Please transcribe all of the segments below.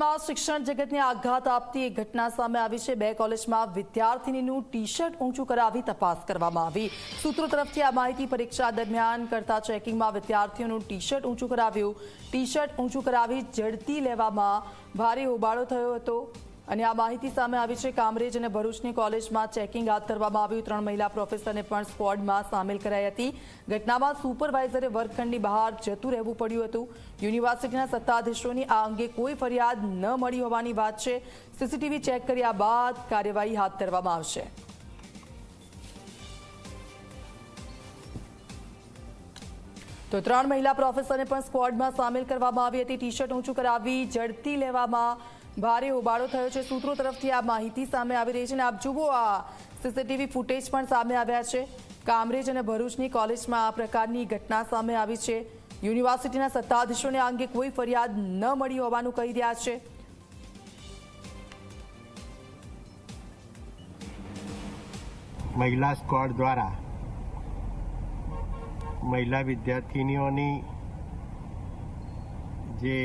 સુરતમાં શિક્ષણ જગતને આઘાત આપતી એક ઘટના સામે આવી છે. બે કોલેજમાં વિદ્યાર્થીનીનું ટી શર્ટ ઊંચું કરાવી તપાસ કરવામાં આવી. સૂત્રો તરફથી આ માહિતી પરીક્ષા દરમિયાન કરતા ચેકિંગમાં વિદ્યાર્થીઓનું ટી શર્ટ ઊંચું કરાવ્યું. ટી શર્ટ ઊંચું કરાવી ઝડપી લેવામાં ભારે હોબાળો થયો હતો. અને આ માહિતી સામે આવી છે. કામરેજ અને ભરૂચની કોલેજમાં ચેકિંગ હાથ ધરવામાં આવ્યું. ત્રણ મહિલા પ્રોફેસરને પણ સ્ક્વોડમાં સામેલ કરાઈ હતી. ઘટનામાં સુપરવાઇઝરે વર્ગખંડની બહાર જતું રહેવું પડ્યું હતું. યુનિવર્સિટીના સત્તાધીશોની આ અંગે કોઈ ફરિયાદ ન મળી હોવાની વાત છે. સીસીટીવી ચેક કર્યા બાદ કાર્યવાહી હાથ ધરવામાં આવશે. તો ત્રણ મહિલા પ્રોફેસરને પણ સ્કવોડમાં સામેલ કરવામાં આવી હતી. ટી શર્ટ ઊંચું કરાવી ઝડપી લેવામાં ભારે હોબાળો થયો છે. સૂત્રો તરફથી આ માહિતી સામે આવી રહી છે અને આપ જુઓ આ સીસીટીવી ફૂટેજ પણ સામે આવ્યા છે. કામરેજ અને ભરૂચની કોલેજમાં આ પ્રકારની ઘટના સામે આવી છે. યુનિવર્સિટીના સત્તાધીશોને આ અંગે કોઈ ફરિયાદ ન મળી હોવાનું કહી રહ્યા છે. મહિલા સ્કવોડ દ્વારા મહિલા વિદ્યાર્થિનીઓની જે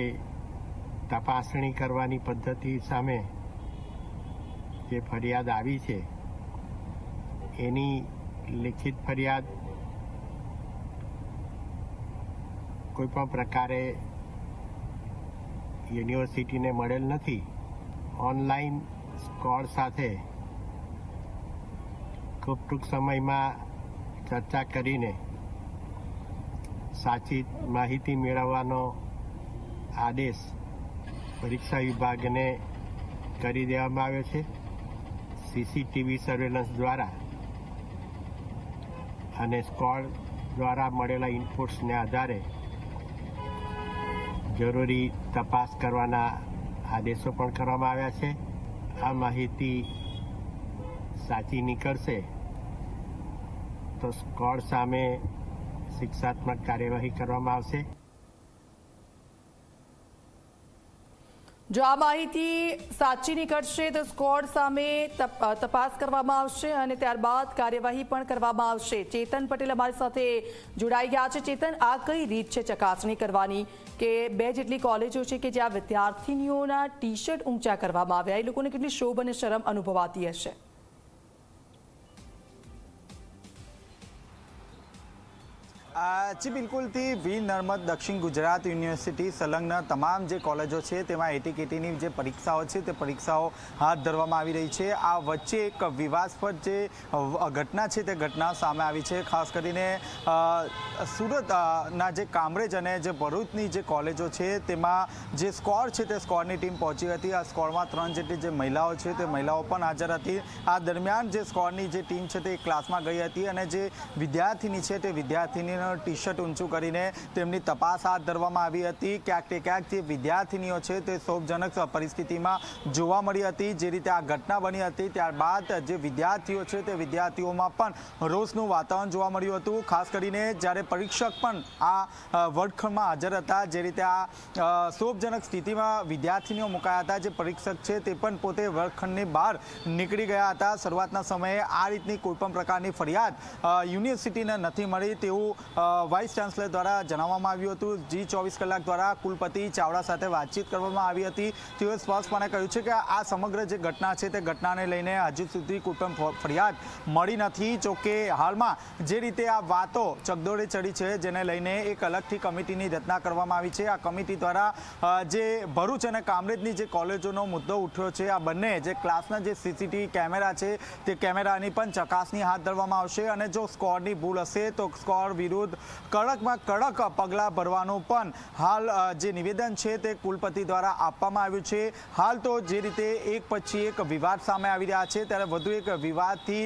તપાસણી કરવાની પદ્ધતિ સામે જે ફરિયાદ આવી છે, એની લિખિત ફરિયાદ કોઈપણ પ્રકારે યુનિવર્સિટીને મળેલ નથી. ઓનલાઈન સ્કોડ સાથે ખૂબ ટૂંક સમયમાં ચર્ચા કરીને સાચી માહિતી મેળવવાનો આદેશ પરીક્ષા વિભાગને કરી દેવામાં આવ્યો છે. સીસીટીવી સર્વેલન્સ દ્વારા અને સ્કોડ દ્વારા મળેલા ઇનપુટ્સને આધારે જરૂરી તપાસ કરવાના આદેશો પણ કરવામાં આવ્યા છે. આ માહિતી સાચી નીકળશે તો સ્કોડ સામે શિક્ષાત્મક કાર્યવાહી કરવામાં આવશે. જો આ માહિતી સાચી નીકળશે તો સ્કોડ સામે તપ- તપાસ કરવામાં આવશે અને ત્યારબાદ કાર્યવાહી પણ કરવામાં આવશે. ચેતન પટેલ અમારી સાથે જોડાઈ ગયા છે. ચેતન, આ કઈ રીત છે ચકાસણી કરવાની? કે બે જેટલી કોલેજો છે કે જ્યાં વિદ્યાર્થીનીઓના ટી શર્ટ ઊંચા કરવામાં આવ્યા. એ લોકોને કેટલી શોભ અને શરમ અનુભવાતી હશે? જી બિલકુલથી વીર નર્મદ દક્ષિણ ગુજરાત યુનિવર્સિટી સંલગ્ન તમામ જે કોલેજો છે તેમાં એટીકેટીની જે પરીક્ષાઓ છે તે પરીક્ષાઓ હાથ ધરવામાં આવી રહી છે. આ વચ્ચે એક વિવાદસ્પદ જે ઘટના છે તે ઘટના સામે આવી છે. ખાસ કરીને અ, સુરત અ, ના જે કામરેજ અને જે ભરૂચની જે કોલેજો છે તેમાં જે સ્કોર છે તે સ્કોરની ટીમ પહોંચી હતી. આ સ્કોરમાં ત્રણ જેટલી જે મહિલાઓ છે તે મહિલાઓ પણ હાજર હતી. આ દરમિયાન જે સ્કોરની જે ટીમ છે તે ક્લાસમાં ગઈ હતી અને જે વિદ્યાર્થીની છે તે વિદ્યાર્થીનીનું ટી શર્ટ ઊંચું કરીને તેમની તપાસ હાથ ધરવામાં આવી હતી. ક્યાંક તે ક્યાંક જે વિદ્યાર્થીનીઓ છે તે શોભજનક પરિસ્થિતિમાં જોવા મળી હતી. જે રીતે આ ઘટના બની હતી, ત્યારબાદ જે વિદ્યાર્થીઓ છે તે વિદ્યાર્થીઓમાં પણ રોષનું વાતાવરણ જોવા મળ્યું હતું. ખાસ કરીને જ્યારે પરીક્ષક પણ આ વર્ગખંડમાં હાજર હતા, જે રીતે આ શોભજનક સ્થિતિમાં વિદ્યાર્થીનીઓ મુકાયા હતા. જે પરીક્ષક છે તે પણ પોતે વર્ગખંડની બહાર નીકળી ગયા હતા. શરૂઆતના સમયે આ રીતની કોઈપણ પ્રકારની ફરિયાદ યુનિવર્સિટીને નથી મળી. તેવું વાઇસ ચાન્સલર દ્વારા જણાવવામાં આવ્યું હતું. જી ચોવીસ કલાક દ્વારા કુલપતિ ચાવડા સાથે વાતચીત કરવામાં આવી હતી. તેઓએ સ્પષ્ટપણે કહ્યું છે કે આ સમગ્ર જે ઘટના છે તે ઘટનાને લઈને હજુ સુધી પણ ફરિયાદ મળી નથી. જોકે હાલમાં જે રીતે આ વાતો ચગદોડે ચડી છે, જેને લઈને એક અલગથી કમિટીની રચના કરવામાં આવી છે. આ કમિટી દ્વારા જે ભરૂચ અને કામરેજની જે કોલેજોનો મુદ્દો ઉઠ્યો છે, આ બંને જે ક્લાસના જે સીસીટીવી કેમેરા છે તે કેમેરાની પણ ચકાસણી હાથ ધરવામાં આવશે અને જો સ્કોરની ભૂલ હશે તો સ્કોર વિરુદ્ધ કડકમાં કડક પગલાં ભરવાનું પણ હાલ જે નિવેદન છે તે કુલપતિ દ્વારા આપવામાં આવ્યું છે. હાલ તો જે રીતે એક પછી એક વિવાદ સામે આવી રહ્યા છે, ત્યારે વધુ એક વિવાદથી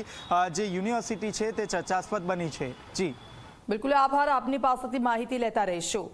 જે યુનિવર્સિટી છે તે ચર્ચાસ્પદ બની છે. જી. બિલકુલ, આભાર. આપની પાસેથી માહિતી લેતા રહીશું.